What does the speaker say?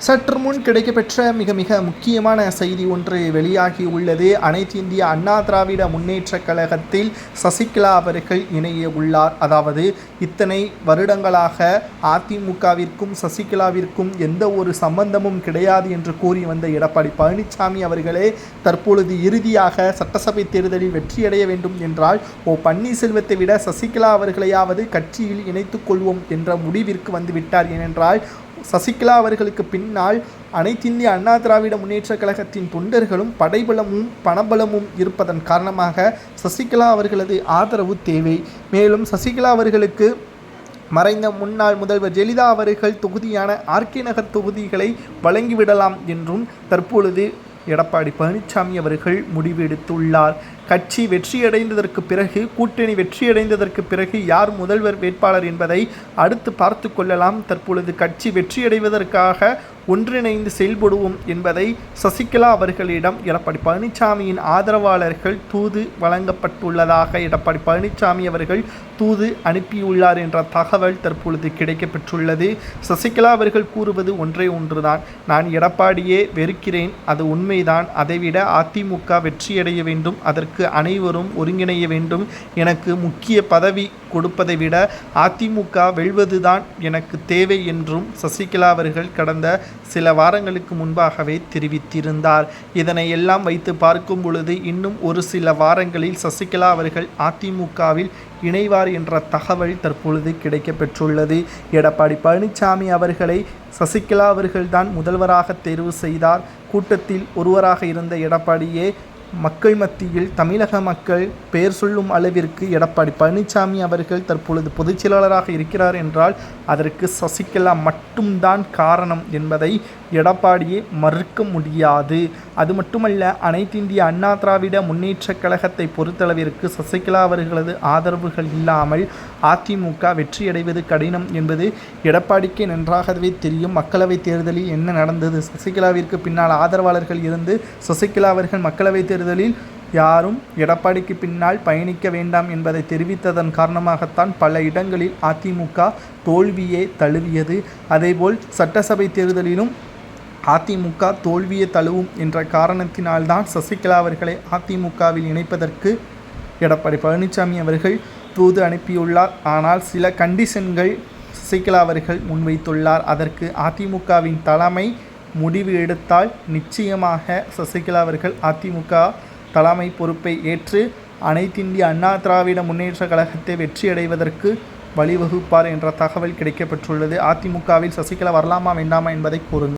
சற்று முன் கிடைக்கப்பெற்ற மிக மிக முக்கியமான செய்தி ஒன்று வெளியாகி உள்ளது. அனைத்து இந்திய அண்ணா திராவிட முன்னேற்றக் கழகத்தில் சசிகலா அவர்கள் இணைய உள்ளார். அதாவது இத்தனை வருடங்களாக அதிமுகவிற்கும் சசிகலாவிற்கும் எந்த ஒரு சம்பந்தமும் கிடையாது என்று கூறி வந்த எடப்பாடி பழனிசாமி அவர்களே தற்பொழுது இறுதியாக சட்டசபை தேர்தலில் வெற்றியடைய வேண்டும் என்றால் ஓ பன்னீர்செல்வத்தை விட சசிகலா அவர்களையாவது கட்சியில் இணைத்துக் கொள்வோம் என்ற முடிவிற்கு வந்துவிட்டார் ஏனென்றால் சசிகலா அவர்களுக்கு பின்னால் அனைத்திந்திய அண்ணா திராவிட முன்னேற்றக் கழகத்தின் தொண்டர்களும் படைபலமும் பணபலமும் இருப்பதன் காரணமாக சசிகலா அவர்களது ஆதரவு தேவை. மேலும் சசிகலா அவர்களுக்கு மறைந்த முன்னாள் முதல்வர் ஜெயலலிதா அவர்கள் தொகுதியான ஆர்கே நகர் தொகுதிகளை வழங்கிவிடலாம் என்றும் தற்பொழுது எடப்பாடி பழனிசாமி அவர்கள் முடிவெடுத்துள்ளார். கட்சி வெற்றியடைந்ததற்கு பிறகு கூட்டணி வெற்றியடைந்ததற்கு பிறகு யார் முதல்வர் வேட்பாளர் என்பதை அடுத்து பார்த்து கொள்ளலாம். தற்பொழுது கட்சி வெற்றியடைவதற்காக ஒன்றிணைந்து செயல்படுவோம் என்பதை சசிகலா அவர்களிடம் எடப்பாடி பழனிசாமியின் ஆதரவாளர்கள் தூது வழங்கப்பட்டுள்ளதாக எடப்பாடி பழனிசாமி அவர்கள் தூது அனுப்பியுள்ளார் என்ற தகவல் தற்பொழுது கிடைக்கப்பெற்றுள்ளது. சசிகலா அவர்கள் கூறுவது ஒன்றே ஒன்றுதான். நான் எடப்பாடியே வெறுக்கிறேன் அது உண்மைதான். அதைவிட அதிமுக வெற்றியடைய வேண்டும். அதற்கு அனைவரும் ஒருங்கிணைய வேண்டும். எனக்கு முக்கிய பதவி கொடுப்பதை விட அதிமுக வெல்வதுதான் எனக்கு தேவை என்றும் சசிகலா அவர்கள் கடந்த சில வாரங்களுக்கு முன்பாகவே தெரிவித்திருந்தார். இதனை எல்லாம் வைத்து பார்க்கும் பொழுது இன்னும் ஒரு சில வாரங்களில் சசிகலா அவர்கள் அதிமுகவில் இணைவார் என்ற தகவல் தற்பொழுது கிடைக்கப்பெற்றுள்ளது. எடப்பாடி பழனிசாமி அவர்களை சசிகலா அவர்கள்தான் முதல்வராக தேர்வு செய்தார். கூட்டத்தில் ஒருவராக இருந்த எடப்பாடியே மக்கள் மத்தியில் தமிழக மக்கள் பெயர் சொல்லும் அளவிற்கு எடப்பாடி பழனிசாமி அவர்கள் தற்பொழுது பொதுச் செயலாளராக இருக்கிறார் என்றால் அதற்கு சசிகலா மட்டும்தான் காரணம் என்பதை எடப்பாடியே மறுக்க முடியாது. அது மட்டுமல்ல அனைத்து இந்திய அண்ணா திராவிட முன்னேற்றக் கழகத்தை பொறுத்தளவிற்கு சசிகலா அவர்களது ஆதரவுகள் இல்லாமல் அதிமுக வெற்றியடைவது கடினம் என்பது எடப்பாடிக்கு நன்றாகவே தெரியும். மக்களவைத் தேர்தலில் என்ன நடந்தது? சசிகலாவிற்கு பின்னால் ஆதரவாளர்கள் இருந்து சசிகலா அவர்கள் மக்களவைத் தேர்தலில் யாரும் எடப்பாடிக்கு பின்னால் பயணிக்க வேண்டாம் என்பதை தெரிவித்ததன் காரணமாகத்தான் பல இடங்களில் அதிமுக தோல்வியே தழுவியது. அதேபோல் சட்டசபை தேர்தலிலும் அதிமுக தோல்வியை தழுவும் என்ற காரணத்தினால்தான் சசிகலா அவர்களை அதிமுகவில் இணைப்பதற்கு எடப்பாடி பழனிசாமி அவர்கள் தூது அனுப்பியுள்ளார். ஆனால் சில கண்டிஷன்கள் சசிகலா அவர்கள் முன்வைத்துள்ளார். அதற்கு அதிமுகவின் தலைமை முடிவு எடுத்தால் நிச்சயமாக சசிகலா அவர்கள் அதிமுக தலைமை பொறுப்பை ஏற்று அனைத்திந்திய அண்ணா திராவிட முன்னேற்ற கழகத்தை வெற்றியடைவதற்கு வழிவகுப்பார் என்ற தகவல் கிடைக்கப்பெற்றுள்ளது. அதிமுகவில் சசிகலா வரலாமா வேண்டாமா என்பதை கூறுங்கள்.